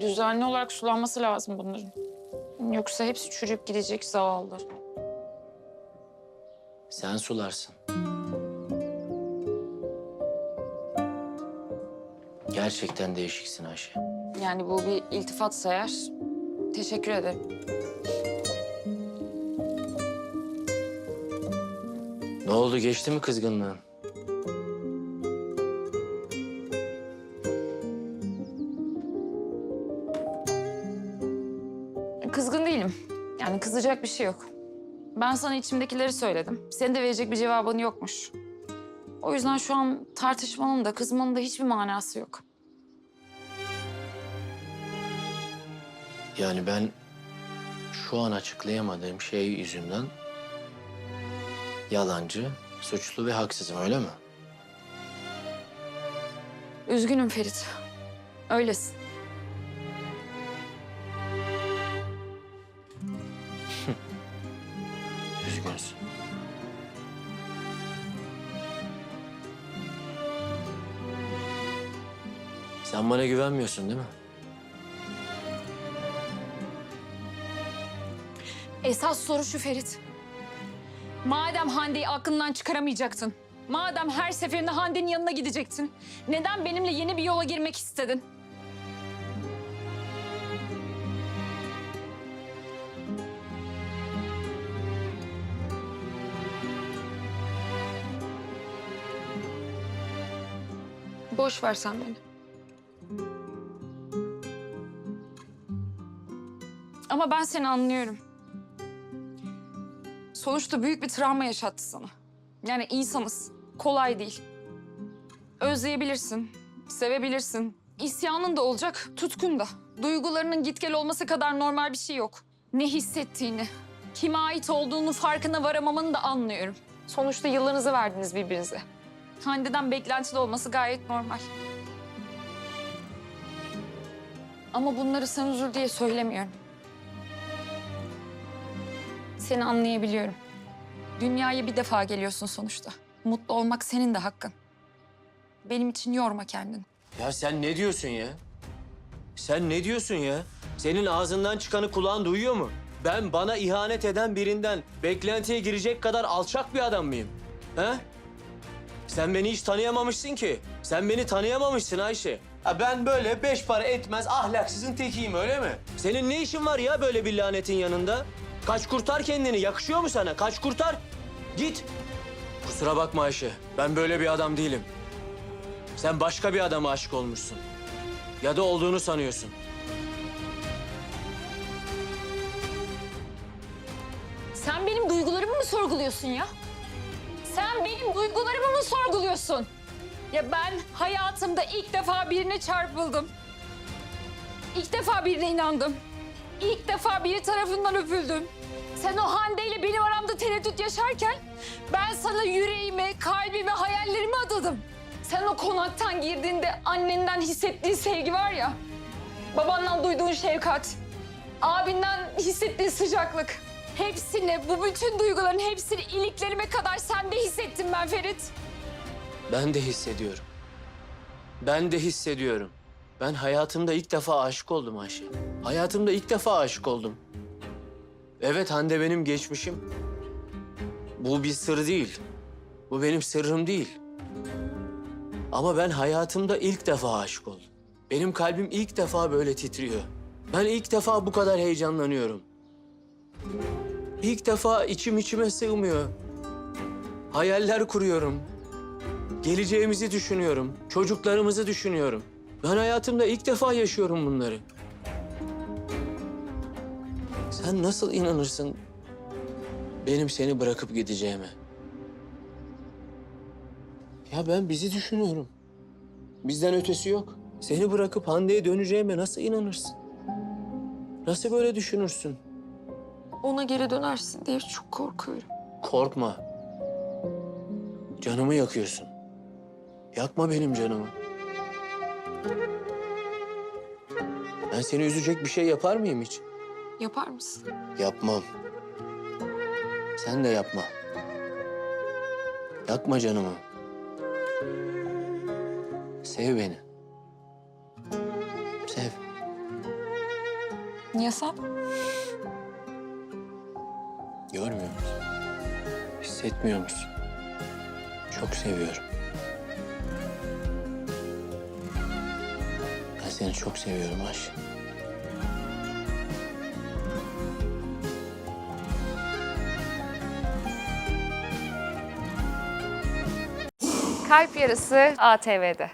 Düzenli olarak sulanması lazım bunların. Yoksa hepsi çürüyüp gidecek zavallı. Sen sularsın. Gerçekten değişiksin Ayşe. Yani bu bir iltifat eğer. Teşekkür ederim. Ne oldu geçti mi kızgınlığın? Yani kızacak bir şey yok. Ben sana içimdekileri söyledim. Senin de verecek bir cevabın yokmuş. O yüzden şu an tartışmanın da kızmanın da hiçbir manası yok. Yani ben şu an açıklayamadığım şey yüzünden yalancı, suçlu ve haksızım öyle mi? Üzgünüm Ferit. Öylesin. Sen bana güvenmiyorsun değil mi? Esas soru şu Ferit. Madem Hande'yi aklından çıkaramayacaktın, madem her seferinde Hande'nin yanına gidecektin, neden benimle yeni bir yola girmek istedin? Boş ver sen beni. Ama ben seni anlıyorum. Sonuçta büyük bir travma yaşattı sana. Yani insanız. Kolay değil. Özleyebilirsin, sevebilirsin. İsyanın da olacak, tutkun da. Duygularının git gel olması kadar normal bir şey yok. Ne hissettiğini, kime ait olduğunu farkına varamamanı da anlıyorum. Sonuçta yıllarınızı verdiniz birbirinize. Hande'den beklentili olması gayet normal. Ama bunları sen üzül diye söylemiyorum. Seni anlayabiliyorum. Dünyaya bir defa geliyorsun sonuçta. Mutlu olmak senin de hakkın. Benim için yorma kendini. Ya sen ne diyorsun ya? Sen ne diyorsun ya? Senin ağzından çıkanı kulağın duyuyor mu? Ben bana ihanet eden birinden beklentiye girecek kadar alçak bir adam mıyım? He? Sen beni hiç tanıyamamışsın ki. Sen beni tanıyamamışsın Ayşe. Ha ben böyle beş para etmez ahlaksızın tekiyim öyle mi? Senin ne işin var ya böyle bir lanetin yanında? Kaç kurtar kendini. Yakışıyor mu sana? Kaç kurtar. Git. Kusura bakma Ayşe. Ben böyle bir adam değilim. Sen başka bir adama aşık olmuşsun. Ya da olduğunu sanıyorsun. Sen benim duygularımı mı sorguluyorsun ya? Sen benim duygularımı mı sorguluyorsun? Ya ben hayatımda ilk defa birine çarpıldım. İlk defa birine inandım. İlk defa biri tarafından öpüldüm. Sen o Hande ile benim aramda tereddüt yaşarken ben sana yüreğimi, kalbimi, hayallerimi adadım. Sen o konaktan girdiğinde annenden hissettiğin sevgi var ya, babandan duyduğun şefkat, abinden hissettiğin sıcaklık. Hepsini, bu bütün duyguların hepsini iliklerime kadar sende hissettim ben Ferit. Ben de hissediyorum. Ben de hissediyorum. Ben hayatımda ilk defa aşık oldum Ayşe. Hayatımda ilk defa aşık oldum. Evet Hande benim geçmişim. Bu bir sır değil. Bu benim sırrım değil. Ama ben hayatımda ilk defa aşık oldum. Benim kalbim ilk defa böyle titriyor. Ben ilk defa bu kadar heyecanlanıyorum. İlk defa içim içime sığmıyor. Hayaller kuruyorum. Geleceğimizi düşünüyorum. Çocuklarımızı düşünüyorum. Ben hayatımda ilk defa yaşıyorum bunları. Sen nasıl inanırsın benim seni bırakıp gideceğime? Ya ben bizi düşünüyorum. Bizden ötesi yok. Seni bırakıp Hande'ye döneceğime nasıl inanırsın? Nasıl böyle düşünürsün? Ona geri dönersin diye çok korkuyorum. Korkma. Canımı yakıyorsun. Yakma benim canımı. Ben seni üzecek bir şey yapar mıyım hiç? Yapar mısın? Yapmam. Sen de yapma. Yakma canımı. Sev beni. Sev. Ya sen? Görmüyor musun? Hissetmiyor musun? Çok seviyorum. Ben seni çok seviyorum Ayşe. Kalp Yarısı ATV'de.